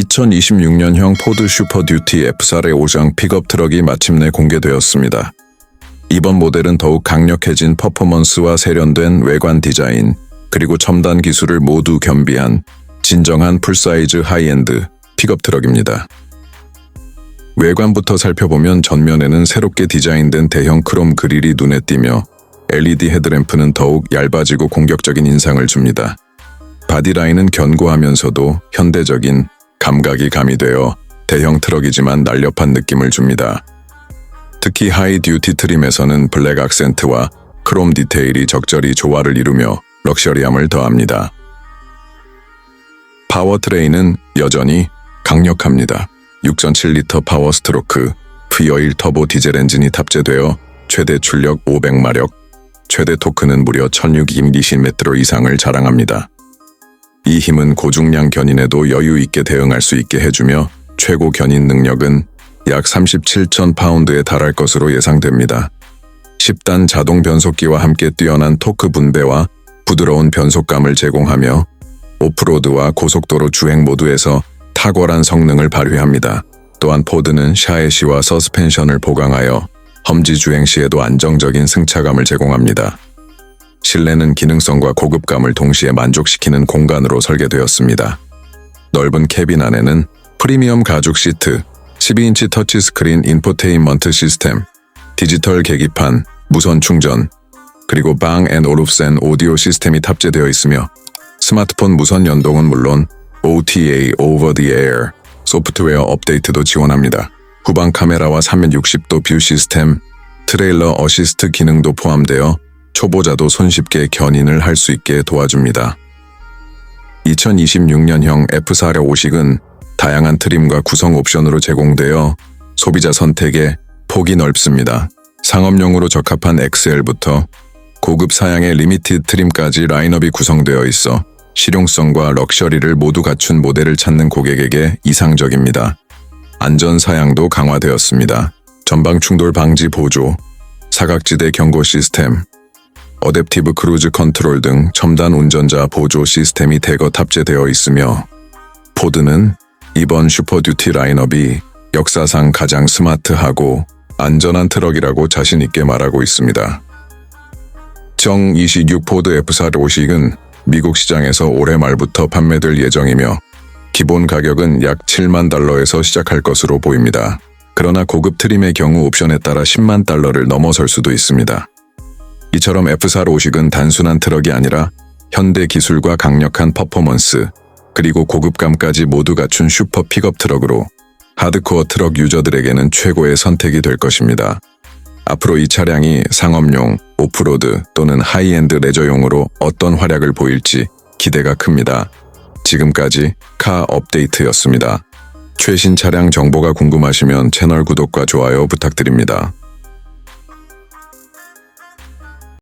2026년형 포드 슈퍼듀티 F4의 5장 픽업 트럭이 마침내 공개되었습니다. 이번 모델은 더욱 강력해진 퍼포먼스와 세련된 외관 디자인, 그리고 첨단 기술을 모두 겸비한 진정한 풀사이즈 하이엔드 픽업 트럭입니다. 외관부터 살펴보면 전면에는 새롭게 디자인된 대형 크롬 그릴이 눈에 띄며 LED 헤드램프는 더욱 얇아지고 공격적인 인상을 줍니다. 바디라인은 견고하면서도 현대적인 감각이 가미되어 대형 트럭이지만 날렵한 느낌을 줍니다. 특히 하이 듀티 트림에서는 블랙 악센트와 크롬 디테일이 적절히 조화를 이루며 럭셔리함을 더합니다. 파워트레인은 여전히 강력합니다. 6.7리터 파워 스트로크 V1 터보 디젤 엔진이 탑재되어 최대 출력 500마력, 최대 토크는 무려 1600니시메트로 이상을 자랑합니다. 이 힘은 고중량 견인에도 여유 있게 대응할 수 있게 해주며 최고 견인 능력은 약 37천 파운드에 달할 것으로 예상됩니다. 10단 자동 변속기와 함께 뛰어난 토크 분배와 부드러운 변속감을 제공하며 오프로드와 고속도로 주행 모두에서 탁월한 성능을 발휘합니다. 또한 포드는 샤에시와 서스펜션을 보강하여 험지 주행 시에도 안정적인 승차감을 제공합니다. 실내는 기능성과 고급감을 동시에 만족시키는 공간으로 설계되었습니다. 넓은 캐빈 안에는 프리미엄 가죽 시트, 12인치 터치스크린 인포테인먼트 시스템, 디지털 계기판, 무선 충전, 그리고 방 앤 오룹센 오디오 시스템이 탑재되어 있으며 스마트폰 무선 연동은 물론 OTA Over the Air 소프트웨어 업데이트도 지원합니다. 후방 카메라와 360도 뷰 시스템, 트레일러 어시스트 기능도 포함되어 초보자도 손쉽게 견인을 할 수 있게 도와줍니다. 2026년형 F4려 오식은 다양한 트림과 구성 옵션으로 제공되어 소비자 선택에 폭이 넓습니다. 상업용으로 적합한 XL부터 고급 사양의 리미티드 트림까지 라인업이 구성되어 있어 실용성과 럭셔리를 모두 갖춘 모델을 찾는 고객에게 이상적입니다. 안전 사양도 강화되었습니다. 전방 충돌 방지 보조, 사각지대 경고 시스템, 어댑티브 크루즈 컨트롤 등 첨단 운전자 보조 시스템이 대거 탑재되어 있으며 포드는 이번 슈퍼듀티 라인업이 역사상 가장 스마트하고 안전한 트럭이라고 자신 있게 말하고 있습니다. 정 26 포드 F4 오식은 미국 시장에서 올해 말부터 판매될 예정이며 기본 가격은 약 7만 달러에서 시작할 것으로 보입니다. 그러나 고급 트림의 경우 옵션에 따라 10만 달러를 넘어설 수도 있습니다. 이처럼 F4 오식은 단순한 트럭이 아니라 현대 기술과 강력한 퍼포먼스, 그리고 고급감까지 모두 갖춘 슈퍼 픽업 트럭으로 하드코어 트럭 유저들에게는 최고의 선택이 될 것입니다. 앞으로 이 차량이 상업용, 오프로드 또는 하이엔드 레저용으로 어떤 활약을 보일지 기대가 큽니다. 지금까지 카 업데이트였습니다. 최신 차량 정보가 궁금하시면 채널 구독과 좋아요 부탁드립니다.